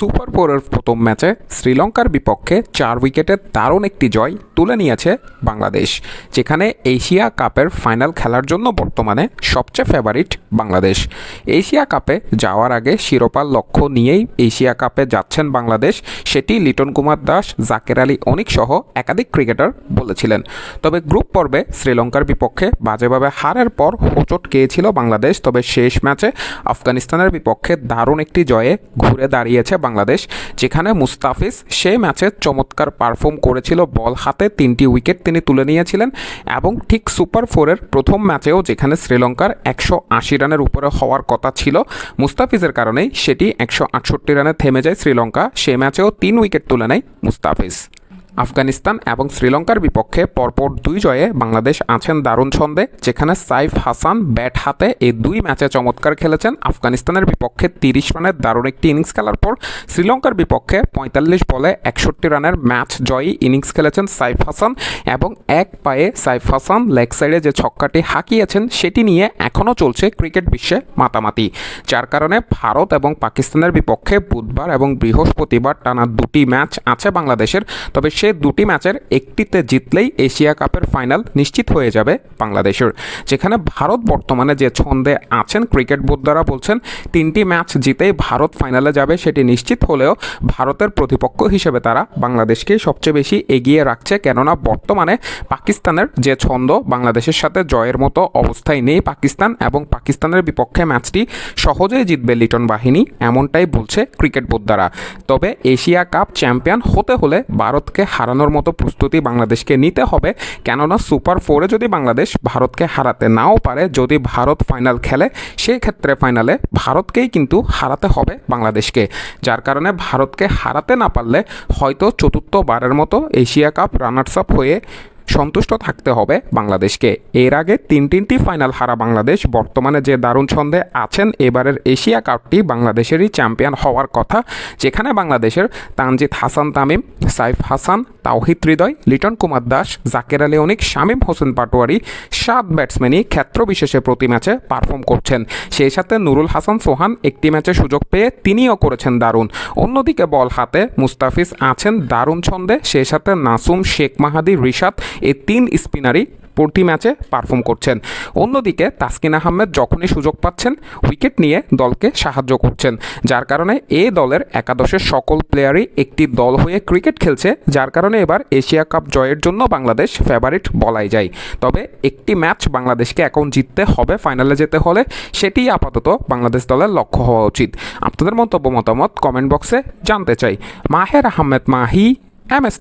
Super ফোরের প্রথম ম্যাচে শ্রীলঙ্কার বিপক্ষে চার উইকেটের দারুণ একটি জয় তুলে নিয়েছে বাংলাদেশ, যেখানে এশিয়া কাপের ফাইনাল খেলার জন্য বর্তমানে সবচেয়ে ফেভারিট বাংলাদেশ। এশিয়া কাপে যাওয়ার আগে শিরোপার লক্ষ্য নিয়েই এশিয়া কাপে যাচ্ছেন বাংলাদেশ, সেটি লিটন কুমার দাস, জাকের আলী অনিক সহ একাধিক ক্রিকেটার বলেছিলেন। তবে গ্রুপ পর্বে শ্রীলঙ্কার বিপক্ষে বাজেভাবে হারের পর হোঁচট খেয়েছিল বাংলাদেশ, তবে শেষ ম্যাচে আফগানিস্তানের বিপক্ষে দারুণ একটি জয়ে ঘুরে দাঁড়িয়েছে বাংলাদেশ, যেখানে মুস্তাফিজ সে ম্যাচে চমৎকার পারফর্ম করেছিল। বল হাতে তিনটি উইকেট তিনি তুলে নিয়েছিলেন এবং ঠিক সুপার ফোরের প্রথম ম্যাচেও যেখানে শ্রীলঙ্কার একশো আশি রানের উপরে হওয়ার কথা ছিল, মুস্তাফিজের কারণেই সেটি একশো আটষট্টি রানে থেমে যায়। শ্রীলঙ্কা সে ম্যাচেও তিন উইকেট তুলে নেয় মুস্তাফিজ। আফগানিস্তান এবং শ্রীলঙ্কার বিপক্ষে পরপর দুই জয়ে বাংলাদেশ আছেন দারুণ ছন্দে, যেখানে সাইফ হাসান ব্যাট হাতে এই দুই ম্যাচে চমৎকার খেলেছেন। আফগানিস্তানের বিপক্ষে তিরিশ রানের দারুণ একটি ইনিংস খেলার পর শ্রীলঙ্কার বিপক্ষে পঁয়তাল্লিশ বলে একষট্টি রানের ম্যাচ জয়ী ইনিংস খেলেছেন সাইফ হাসান এবং এক পায়ে সাইফ হাসান লেগ সাইডে যে ছক্কাটি হাঁকিয়েছেন, সেটি নিয়ে এখনও চলছে ক্রিকেট বিশ্বে মাতামাতি। যার কারণে ভারত এবং পাকিস্তানের বিপক্ষে বুধবার এবং বৃহস্পতিবার টানা দুটি ম্যাচ আছে বাংলাদেশের। তবে সে দুটি ম্যাচের একটিতে জিতলেই এশিয়া কাপের ফাইনাল নিশ্চিত হয়ে যাবে বাংলাদেশের। যেখানে ভারত বর্তমানে যে ছন্দে আছেন ক্রিকেট বোর্ড দ্বারা বলছেন, তিনটি ম্যাচ জিতেই ভারত ফাইনালে যাবে সেটি নিশ্চিত হলেও ভারতের প্রতিপক্ষ হিসেবে তারা বাংলাদেশকে সবচেয়ে বেশি এগিয়ে রাখছে। কেননা বর্তমানে পাকিস্তানের যে ছন্দ, বাংলাদেশের সাথে জয়ের মতো অবস্থায় নেই পাকিস্তান এবং পাকিস্তানের বিপক্ষে ম্যাচটি সহজেই জিতবে লিটন বাহিনী, এমনটাই বলছে ক্রিকেট বোর্ড দ্বারা তবে এশিয়া কাপ চ্যাম্পিয়ন হতে হলে ভারতকে হারানোর মতো প্রস্তুতি বাংলাদেশকে নিতে হবে। কেননা সুপার ফোরে যদি বাংলাদেশ ভারতকে হারাতে নাও পারে, যদি ভারত ফাইনাল খেলে, সেই ক্ষেত্রে ফাইনালে ভারতকেই কিন্তু হারাতে হবে বাংলাদেশকে। যার কারণে ভারতকে হারাতে না পারলে হয়তো চতুর্থবারের মতো এশিয়া কাপ রানার্স আপ হয়ে সন্তুষ্ট থাকতে হবে বাংলাদেশকে। এর আগে তিন তিনটি ফাইনাল হারা বাংলাদেশ, বর্তমানে যে দারুণ ছন্দে আছেন, এবারের এশিয়া কাপটি বাংলাদেশেরই চ্যাম্পিয়ন হওয়ার কথা, যেখানে বাংলাদেশের তানজিদ হাসান তামিম, সাইফ হাসান, তাওহিদ হৃদয়, লিটন কুমার দাস, জাকের আলী অনিক, শামীম হোসেন পাটোয়ারি সাত ব্যাটসম্যানই ক্ষেত্র বিশেষে প্রতি ম্যাচে পারফর্ম করছেন। সেই সাথে নুরুল হাসান সোহান একটি ম্যাচে সুযোগ পেয়ে তিনিও করেছেন দারুণ। অন্যদিকে বল হাতে মুস্তাফিজ আছেন দারুণ ছন্দে, সেই সাথে নাসুম শেখ মাহাদি, রিশাদ এই তিন স্পিনারই প্রতি ম্যাচে পারফর্ম করছেন। অন্যদিকে তাসকিন আহমেদ যখনই সুযোগ পাচ্ছেন, উইকেট নিয়ে দলকে সাহায্য করছেন, যার কারণে এ দলের একাদশের সকল প্লেয়ারই একটি দল হয়ে ক্রিকেট খেলছে, যার কারণে এবার এশিয়া কাপ জয়ের জন্য বাংলাদেশ ফেভারিট বলাই যায়। তবে একটি ম্যাচ বাংলাদেশকে এখন জিততে হবে ফাইনালে যেতে হলে সেটি আপাতত বাংলাদেশ দলের লক্ষ্য হওয়া উচিত। আপনাদের মন্তব্য, মতামত কমেন্ট বক্সে জানতে চাই। Maher Ahmed Mahi M S